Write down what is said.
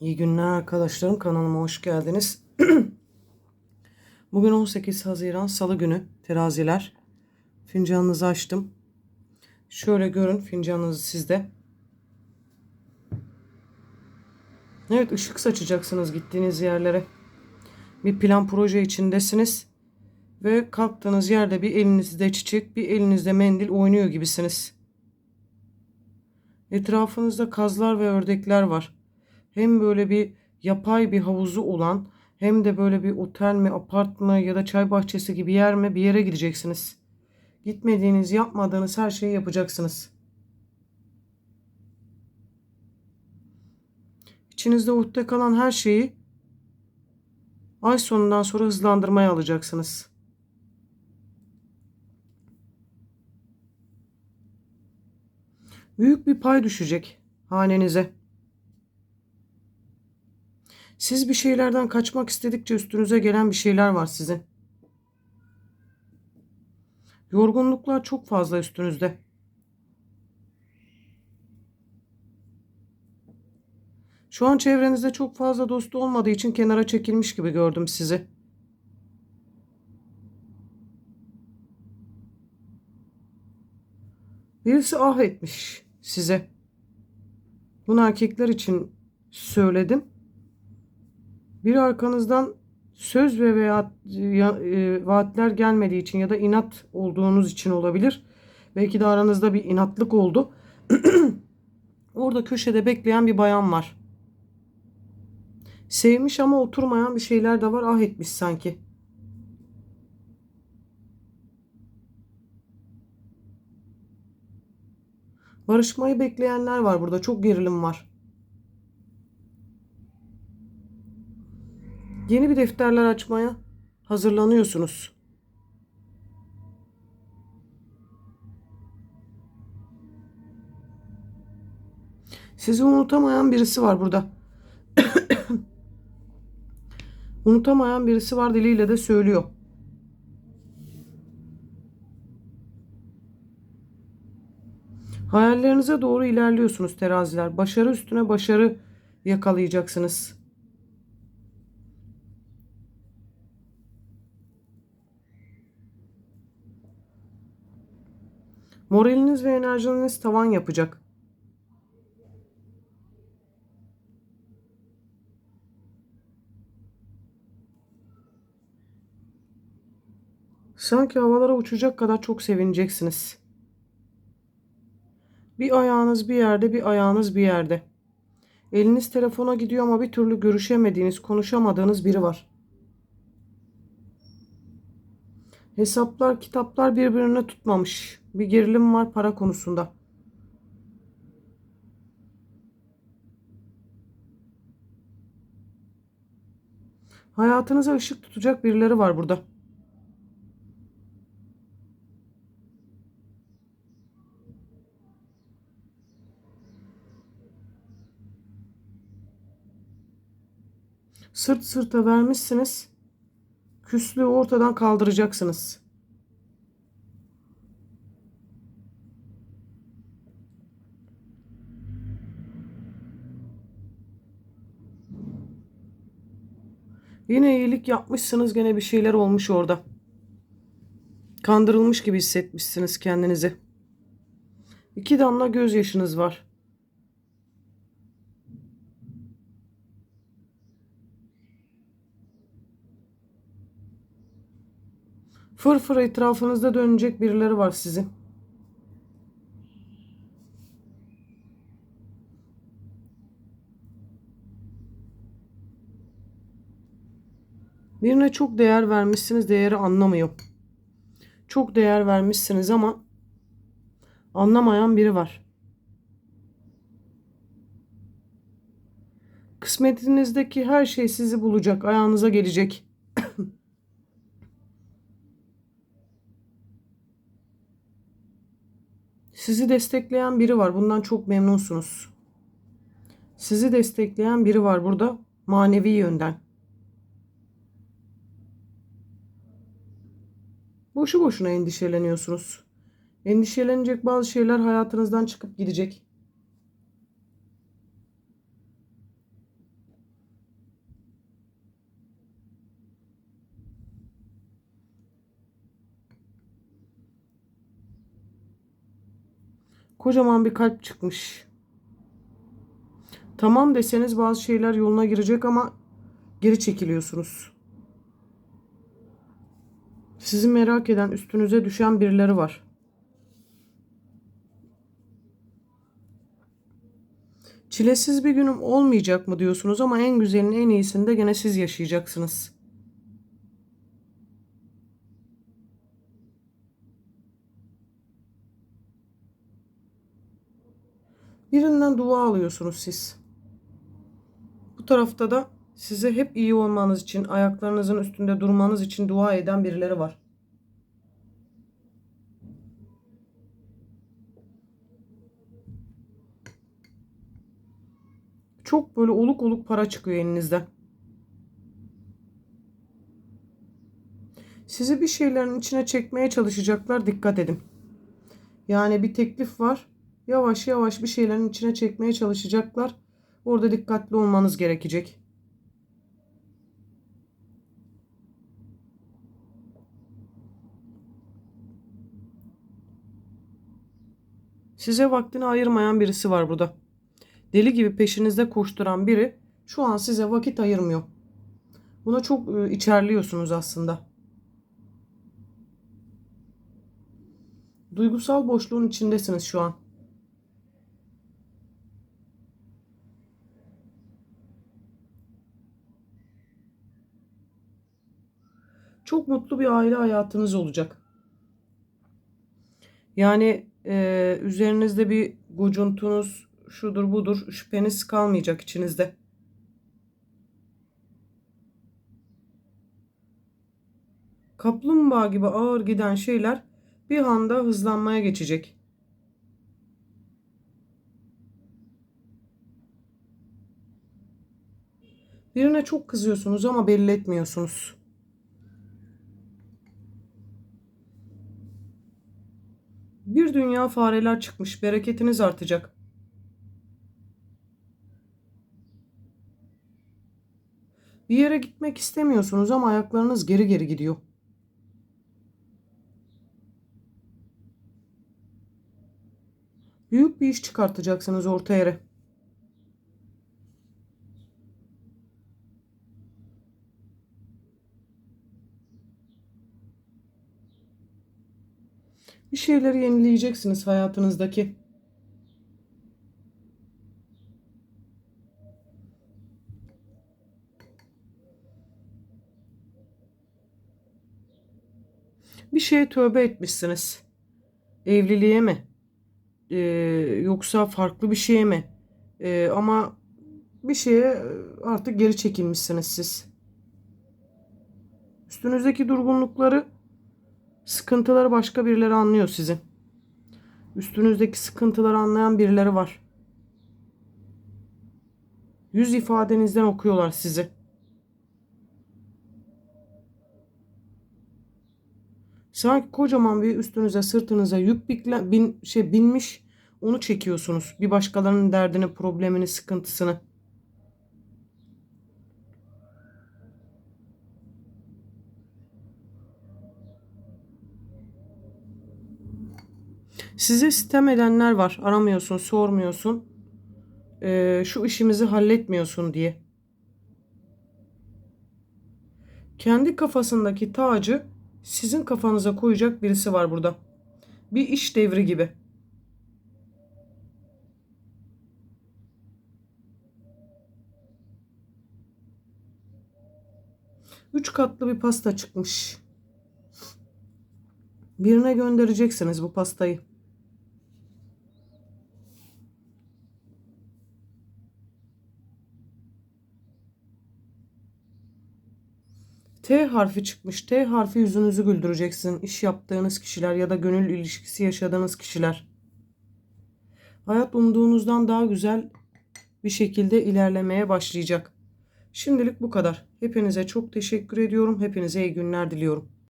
İyi günler arkadaşlarım. Kanalıma hoş geldiniz. Bugün 18 Haziran Salı günü teraziler. Fincanınızı açtım. Şöyle görün fincanınızı sizde. Evet ışık saçacaksınız gittiğiniz yerlere. Bir plan proje içindesiniz. Ve kalktığınız yerde bir elinizde çiçek bir elinizde mendil oynuyor gibisiniz. Etrafınızda kazlar ve ördekler var hem böyle bir yapay bir havuzu olan hem de böyle bir otel mi, apart mı ya da çay bahçesi gibi yer mi bir yere gideceksiniz. Gitmediğiniz, yapmadığınız her şeyi yapacaksınız. İçinizde uhde kalan her şeyi ay sonundan sonra hızlandırmaya alacaksınız. Büyük bir pay düşecek hanenize. Siz bir şeylerden kaçmak istedikçe üstünüze gelen bir şeyler var sizin. Yorgunluklar çok fazla üstünüzde. Şu an çevrenizde çok fazla dostu olmadığı için kenara çekilmiş gibi gördüm sizi. Birisi ah etmiş size. Bunu erkekler için söyledim. Bir arkanızdan söz ve veya e, vaatler gelmediği için ya da inat olduğunuz için olabilir. Belki de aranızda bir inatlık oldu. Orada köşede bekleyen bir bayan var. Sevmiş ama oturmayan bir şeyler de var. Ah etmiş sanki. Barışmayı bekleyenler var burada. Çok gerilim var. Yeni bir defterler açmaya hazırlanıyorsunuz. Sizi unutamayan birisi var burada. unutamayan birisi var diliyle de söylüyor. Hayallerinize doğru ilerliyorsunuz teraziler. Başarı üstüne başarı yakalayacaksınız. Moraliniz ve enerjiniz tavan yapacak. Sanki havalara uçacak kadar çok sevineceksiniz. Bir ayağınız bir yerde, bir ayağınız bir yerde. Eliniz telefona gidiyor ama bir türlü görüşemediğiniz, konuşamadığınız biri var. Hesaplar, kitaplar birbirine tutmamış. Bir gerilim var para konusunda. Hayatınıza ışık tutacak birileri var burada. Sırt sırta vermişsiniz. Küslüğü ortadan kaldıracaksınız. Yine iyilik yapmışsınız gene bir şeyler olmuş orada. Kandırılmış gibi hissetmişsiniz kendinizi. İki damla gözyaşınız var. Fırfır etrafınızda dönecek birileri var sizin. Birine çok değer vermişsiniz, değeri anlamıyor. Çok değer vermişsiniz ama anlamayan biri var. Kısmetinizdeki her şey sizi bulacak, ayağınıza gelecek. Sizi destekleyen biri var. Bundan çok memnunsunuz. Sizi destekleyen biri var burada manevi yönden. boşu boşuna endişeleniyorsunuz. Endişelenecek bazı şeyler hayatınızdan çıkıp gidecek. Kocaman bir kalp çıkmış. Tamam deseniz bazı şeyler yoluna girecek ama geri çekiliyorsunuz. Sizi merak eden, üstünüze düşen birileri var. Çilesiz bir günüm olmayacak mı diyorsunuz ama en güzelini en iyisini de gene siz yaşayacaksınız. Birinden dua alıyorsunuz siz. Bu tarafta da size hep iyi olmanız için, ayaklarınızın üstünde durmanız için dua eden birileri var. Çok böyle oluk oluk para çıkıyor elinizden. Sizi bir şeylerin içine çekmeye çalışacaklar. Dikkat edin. Yani bir teklif var. Yavaş yavaş bir şeylerin içine çekmeye çalışacaklar. Orada dikkatli olmanız gerekecek. Size vaktini ayırmayan birisi var burada. Deli gibi peşinizde koşturan biri şu an size vakit ayırmıyor. Buna çok e, içerliyorsunuz aslında. Duygusal boşluğun içindesiniz şu an. Çok mutlu bir aile hayatınız olacak. Yani e, üzerinizde bir gocuntunuz, şudur budur şüpheniz kalmayacak içinizde. Kaplumbağa gibi ağır giden şeyler bir anda hızlanmaya geçecek. Birine çok kızıyorsunuz ama belli etmiyorsunuz. Bir dünya fareler çıkmış. Bereketiniz artacak. Bir yere gitmek istemiyorsunuz ama ayaklarınız geri geri gidiyor. Büyük bir iş çıkartacaksınız orta yere. Bir şeyleri yenileyeceksiniz hayatınızdaki. Bir şeye tövbe etmişsiniz. Evliliğe mi? Ee, yoksa farklı bir şeye mi? Ee, ama bir şeye artık geri çekilmişsiniz siz. Üstünüzdeki durgunlukları, sıkıntıları başka birileri anlıyor sizin. Üstünüzdeki sıkıntıları anlayan birileri var. Yüz ifadenizden okuyorlar sizi. Sanki kocaman bir üstünüze sırtınıza yük bikle, bin, şey binmiş onu çekiyorsunuz. Bir başkalarının derdini, problemini, sıkıntısını. Size sitem edenler var. Aramıyorsun, sormuyorsun. Ee, şu işimizi halletmiyorsun diye. Kendi kafasındaki tacı sizin kafanıza koyacak birisi var burada. Bir iş devri gibi. Üç katlı bir pasta çıkmış. Birine göndereceksiniz bu pastayı. T harfi çıkmış. T harfi yüzünüzü güldüreceksin. İş yaptığınız kişiler ya da gönül ilişkisi yaşadığınız kişiler. Hayat umduğunuzdan daha güzel bir şekilde ilerlemeye başlayacak. Şimdilik bu kadar. Hepinize çok teşekkür ediyorum. Hepinize iyi günler diliyorum.